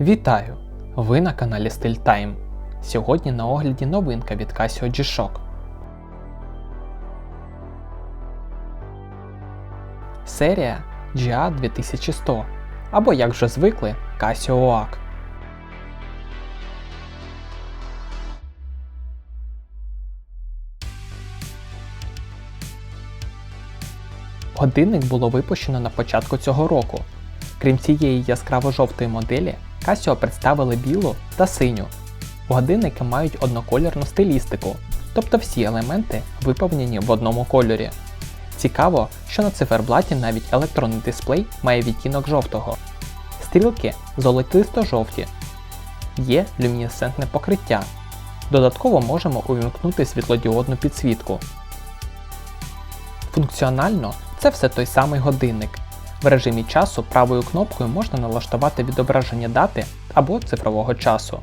Вітаю! Ви на каналі Стиль Time. Сьогодні на огляді новинка від Casio G-Shock. Серія GA 2100 або, як вже звикли, Casio OAK. Годинник було випущено на початку цього року. Крім цієї яскраво-жовтої моделі, Casio представили білу та синю. Годинники мають однокольорну стилістику, тобто всі елементи виповнені в одному кольорі. Цікаво, що на циферблаті навіть електронний дисплей має відтінок жовтого. Стрілки золотисто-жовті. Є люмінесцентне покриття. Додатково можемо увімкнути світлодіодну підсвітку. Функціонально це все той самий годинник. В режимі часу правою кнопкою можна налаштувати відображення дати або цифрового часу.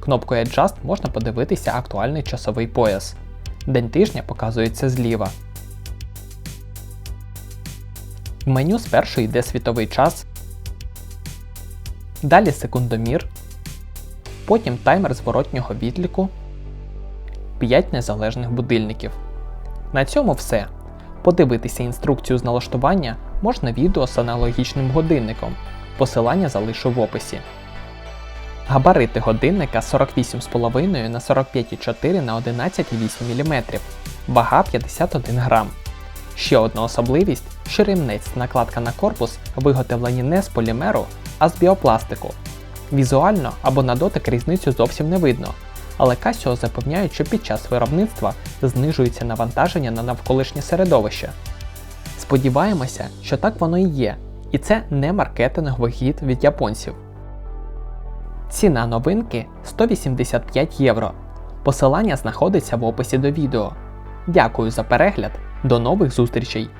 Кнопкою Adjust можна подивитися актуальний часовий пояс. День тижня показується зліва. В меню спершу йде світовий час, далі секундомір, потім таймер зворотнього відліку, 5 незалежних будильників. На цьому все. Подивитися інструкцію з налаштування можна відео з аналогічним годинником. Посилання залишу в описі. Габарити годинника 48,5 на 45,4 на 11,8 мм, вага 51 грам. Ще одна особливість, що та накладка на корпус виготовлені не з полімеру, а з біопластику. Візуально або на дотик різницю зовсім не видно, але Casio запевняють, що під час виробництва знижується навантаження на навколишнє середовище. Сподіваємося, що так воно і є, і це не маркетинговий гід від японців. Ціна новинки 185 євро. Посилання знаходиться в описі до відео. Дякую за перегляд, до нових зустрічей!